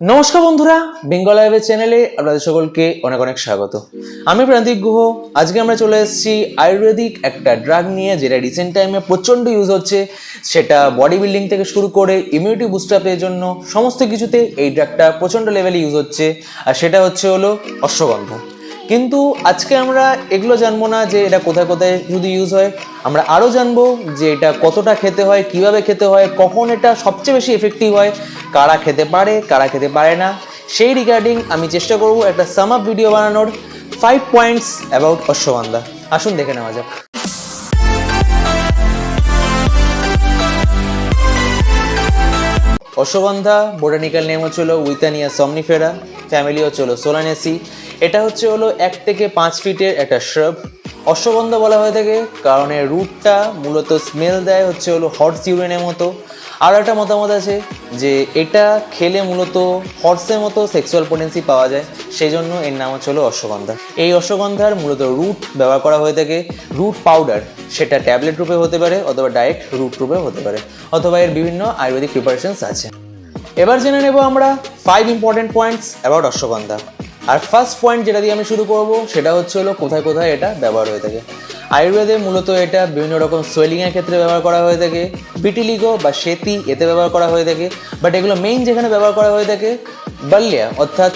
নমস্কার বন্ধুরা বেঙ্গল লাইভের চ্যানেলে আপনাদের সকলকে অনেক অনেক স্বাগত। আমি প্রান্তিক গুহ, আজকে আমরা চলে এসেছি আয়ুর্বেদিক একটা ড্রাগ নিয়ে যেটা রিসেন্ট টাইমে প্রচণ্ড ইউজ হচ্ছে। সেটা বডি বিল্ডিং থেকে শুরু করে ইমিউনিটি বুস্টাপের জন্য সমস্ত কিছুতে এই ড্রাগটা প্রচণ্ড লেভেলে ইউজ হচ্ছে। আর সেটা হচ্ছে হলো অশ্বগন্ধা। কিন্তু আজকে আমরা এগুলো জানব না যে এটা কোথায় কোথায় যদি ইউজ হয়। আমরা আরও জানব যে এটা কতটা খেতে হয়, কীভাবে খেতে হয়, কখন এটা সবচেয়ে বেশি এফেক্টিভ হয়। কারা খেতে পারে, কারা খেতে পারে না। সেই রিগার্ডিং আমি চেষ্টা করব একটা সাম আপ ভিডিও বানানোর। Five points about Ashwagandha. আসুন দেখে নেওয়া যাক। অশ্বগন্ধা বোটানিক্যাল নেম হচ্ছে হলো উইতানিয়া সমনিফেরা ফ্যামিলি হচ্ছে হলো সোলানেসি এটা হচ্ছে হলো এক থেকে পাঁচ ফিটের একটা শ্রব অশ্বগন্ধা বলা হয়ে থাকে, কারণ এর রুটটা মূলত স্মেল দেয় হচ্ছে হলো হর্স ইউরেনের মতো। আর একটা মতামত আছে যে এটা খেলে মূলত হর্সের মতো সেক্সুয়াল পোটেন্সি পাওয়া যায় সেই জন্য এর নাম হচ্ছে হলো অশ্বগন্ধা। এই অশ্বগন্ধার মূলত রুট ব্যবহার করা হয়ে থাকে রুট পাউডার সেটা ট্যাবলেট রূপে হতে পারে অথবা ডাইরেক্ট রুট রূপে হতে পারে, অথবা এর বিভিন্ন আয়ুর্বেদিক প্রিপারেশনস আছে। এবার জেনে নেব আমরা five important points about Ashwagandha. R first point যেটা দিয়ে আমি শুরু করব, সেটা হচ্ছে হলো কোথায় কোথায় এটা ব্যবহার হয়ে থাকে। আয়ুর্বেদে মূলত এটা বিভিন্ন রকম সোয়েলিংয়ের ক্ষেত্রে ব্যবহার করা হয়ে থাকে পিটিলিগো বা সেতি এতে ব্যবহার করা হয়ে থাকে বাট এগুলো মেইন যেখানে ব্যবহার করা হয়ে থাকে, বাল্যা, অর্থাৎ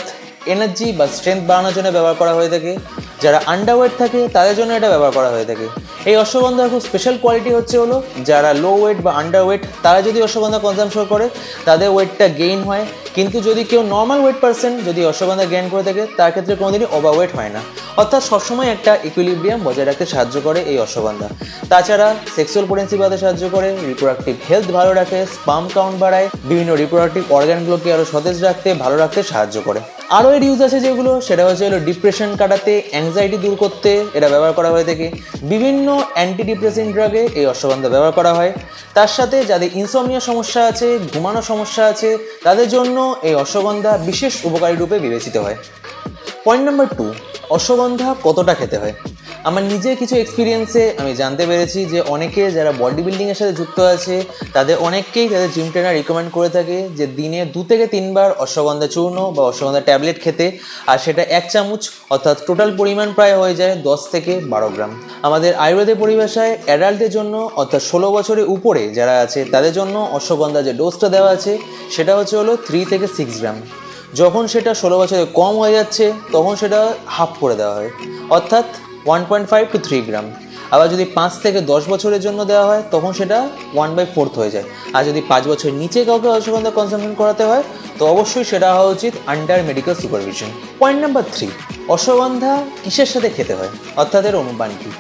এনার্জি বা স্ট্রেংথ বাড়ানোর জন্য ব্যবহার করা হয়ে থাকে, যারা আন্ডারওয়েট থাকে তাদের জন্য এটা ব্যবহার করা হয়ে থাকে। এই অশ্বগন্ধার খুব স্পেশাল কোয়ালিটি হচ্ছে হলো, যারা লো ওয়েট বা আন্ডারওয়েট তারা যদি অশ্বগন্ধা কনজামশন করে, তাদের ওয়েটটা গেইন হয়, কিন্তু যদি কেউ নর্মাল ওয়েট পার্সন যদি অশ্বগন্ধা গেইন করে থাকে, তার ক্ষেত্রে কোনোদিনই ওভারওয়েট হয় না। অর্থাৎ সবসময় একটা ইকুইলিব্রিয়াম বজায় রাখতে সাহায্য করে এই অশ্বগন্ধা। তাছাড়া সেক্সুয়াল পোটেন্সি বাড়াতে সাহায্য করে রিপ্রোডাক্টিভ হেলথ ভালো রাখে স্পাম কাউন্ট বাড়ায়, বিভিন্ন রিপ্রোডাক্টিভ অর্গানগুলোকে আরও সতেজ রাখতে, ভালো রাখতে সাহায্য করে। আরও এর ইউজ আছে যেগুলো, সেটা হচ্ছে হলো ডিপ্রেশন কাটাতে অ্যাংজাইটি দূর করতে, এটা ব্যবহার করা হয়ে থাকে। বিভিন্ন অ্যান্টি ডিপ্রেসিং ড্রাগে এই অশ্বগন্ধা ব্যবহার করা হয়। তার সাথে যাদের ইনসোমিয়া সমস্যা আছে ঘুমানো সমস্যা আছে, তাদের জন্য এই অশ্বগন্ধা বিশেষ উপকারী রূপে বিবেচিত হয়। পয়েন্ট নাম্বার টু অশ্বগন্ধা কতটা খেতে হয়? আমার নিজের কিছু এক্সপিরিয়েন্সে আমি জানতে পেরেছি যে অনেকে যারা বডি বিল্ডিংয়ের সাথে যুক্ত আছে, তাদের অনেককেই তাদের জিম ট্রেনার রিকমেন্ড করে থাকে যে দিনে দু থেকে তিনবার অশ্বগন্ধা চূর্ণ বা অশ্বগন্ধা ট্যাবলেট খেতে। আর সেটা এক চামচ, অর্থাৎ টোটাল পরিমাণ প্রায় হয়ে যায় দশ থেকে বারো গ্রাম। আমাদের আয়ুর্বেদের পরিভাষায় অ্যাডাল্টের জন্য, অর্থাৎ ষোলো বছরের উপরে যারা আছে, তাদের জন্য অশ্বগন্ধা যে ডোজটা দেওয়া আছে, সেটা হচ্ছে হলো থ্রি থেকে সিক্স গ্রাম। যখন সেটা ষোলো বছরে কম হয়ে যাচ্ছে, তখন সেটা হাফ করে দেওয়া হয়। অর্থাৎ one point five to three gram আবার যদি পাঁচ থেকে দশ বছরের জন্য দেওয়া হয়, তখন সেটা ওয়ান বাই ফোর্থ হয়ে যায়। আর যদি পাঁচ বছর নিচে কাউকে অশ্বগন্ধা কনসামশন করাতে হয়, তো অবশ্যই সেটা হওয়া উচিত under medical supervision point number three Ashwagandha কিসের সাথে খেতে হয়? অর্থাৎ এর অনুপান কী?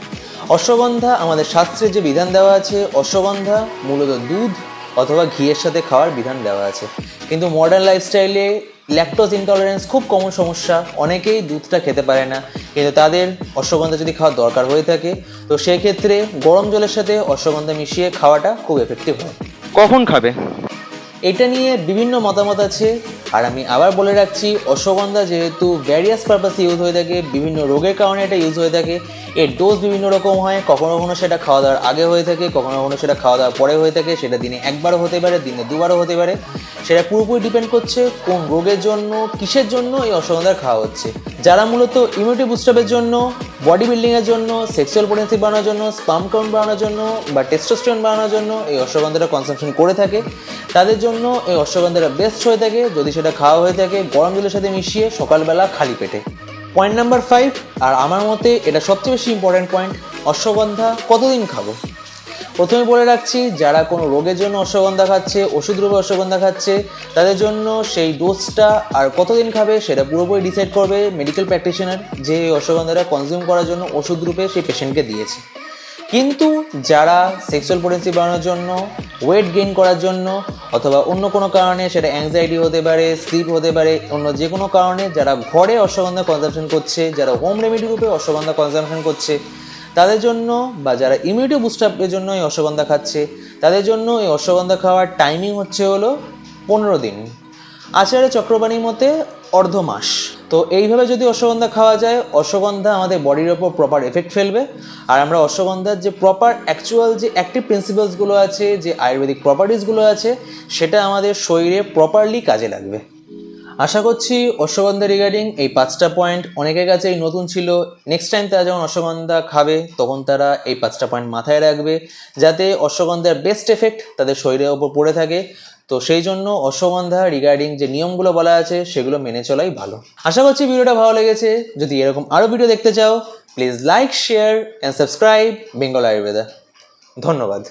অশ্বগন্ধা আমাদের শাস্ত্রে যে বিধান দেওয়া আছে, অশ্বগন্ধা মূলত দুধ অথবা ঘিয়ের সাথে খাওয়ার বিধান দেওয়া আছে। কিন্তু মডার্ন লাইফস্টাইলে ল্যাকটোজ ইনটলারেন্স খুব কমন সমস্যা। অনেকেই দুধটা খেতে পারে না কিন্তু তাদের অশ্বগন্ধা যদি খাওয়ার দরকার হয়ে থাকে তো সেক্ষেত্রে গরম জলের সাথে অশ্বগন্ধা মিশিয়ে খাওয়াটা খুব এফেক্টিভ হয়। কখন খাবে? এটা নিয়ে বিভিন্ন মতামত আছে। আর আমি আবার বলে রাখছি, অশ্বগন্ধা যেহেতু ভ্যারিয়াস পারপাসে ইউজ হয়ে থাকে, বিভিন্ন রোগের কারণে এটা ইউজ হয়ে থাকে, এর ডোজ বিভিন্ন রকম হয়, কখনো কখনো সেটা খাওয়া দাওয়ার আগে হয়ে থাকে, কখনো কখনো সেটা খাওয়া দাওয়ার পরে হয়ে থাকে, সেটা দিনে একবারও হতে পারে, দিনে দুবারও হতে পারে। সেটা পুরোপুরি ডিপেন্ড করছে কোন রোগের জন্য, কিসের জন্য এই অশ্বগন্ধার খাওয়া হচ্ছে। যারা মূলত ইমিউনিটি বুস্টাপের জন্য বডি বিল্ডিংয়ের জন্য সেক্সুয়াল পোটেন্সি বাড়ানোর জন্য স্পাম কাউন্ট বাড়ানোর জন্য বা টেস্টোস্টেরন বাড়ানোর জন্য এই অশ্বগন্ধাটা কনসামশন করে থাকে। তাদের জন্য এই অশ্বগন্ধাটা বেস্ট হয়ে থাকে। যদি সেটা খাওয়া হয়ে থাকে, গরম জলের সাথে মিশিয়ে সকালবেলা খালি পেটে। পয়েন্ট নাম্বার ফাইভ আর আমার মতে এটা সবচেয়ে বেশি ইম্পর্ট্যান্ট পয়েন্ট অশ্বগন্ধা কতদিন খাব? প্রথমে বলে রাখছি, যারা কোনো রোগের জন্য অশ্বগন্ধা খাচ্ছে ওষুধ রূপে অশ্বগন্ধা খাচ্ছে, তাদের জন্য সেই ডোজটা আর কতদিন খাবে সেটা পুরোপুরি ডিসাইড করবে মেডিকেল প্র্যাকটিশনার যে অশ্বগন্ধাটা কনজিউম করার জন্য ওষুধ রূপে সেই পেশেন্টকে দিয়েছে। কিন্তু যারা সেক্সুয়াল পোটেন্সি বাড়ানোর জন্য ওয়েট গেইন করার জন্য অথবা অন্য কোনো কারণে সেটা অ্যাংজাইটি হতে পারে স্লিপ হতে পারে, অন্য যে কোনো কারণে যারা ঘরে অশ্বগন্ধা কনজামশন করছে, যারা হোম রেমেডি রূপে অশ্বগন্ধা কনজামশন করছে তাদের জন্য বা যারা ইমিউনিটি বুস্টাপের জন্য এই অশ্বগন্ধা খাচ্ছে, তাদের জন্য এই অশ্বগন্ধা খাওয়ার টাইমিং হচ্ছে হলো পনেরো দিন। আচার্য চক্রবাণীর মতে অর্ধ মাস। তো এইভাবে যদি অশ্বগন্ধা খাওয়া যায়, অশ্বগন্ধা আমাদের বডির ওপর প্রপার এফেক্ট ফেলবে। আর আমরা অশ্বগন্ধার যে প্রপার অ্যাকচুয়াল যে অ্যাক্টিভ প্রিন্সিপালসগুলো আছে, যে আয়ুর্বেদিক প্রপার্টিসগুলো আছে, সেটা আমাদের শরীরে প্রপারলি কাজে লাগবে। আশা করছি অশ্বগন্ধা রিগার্ডিং এই পাঁচটা পয়েন্ট অনেকের কাছেই নতুন ছিল। নেক্সট টাইম তারা যখন অশ্বগন্ধা খাবে, তখন তারা এই পাঁচটা পয়েন্ট মাথায় রাখবে, যাতে অশ্বগন্ধার বেস্ট এফেক্ট তাদের শরীরের ওপর পড়ে থাকে। তো সেই জন্য অশ্বগন্ধা রিগার্ডিং যে নিয়মগুলো বলা আছে, সেগুলো মেনে চলাই ভালো। আশা করছি ভিডিওটা ভালো লেগেছে। যদি এরকম আরও ভিডিও দেখতে চাও please like share and subscribe Bengal Ayurveda ধন্যবাদ।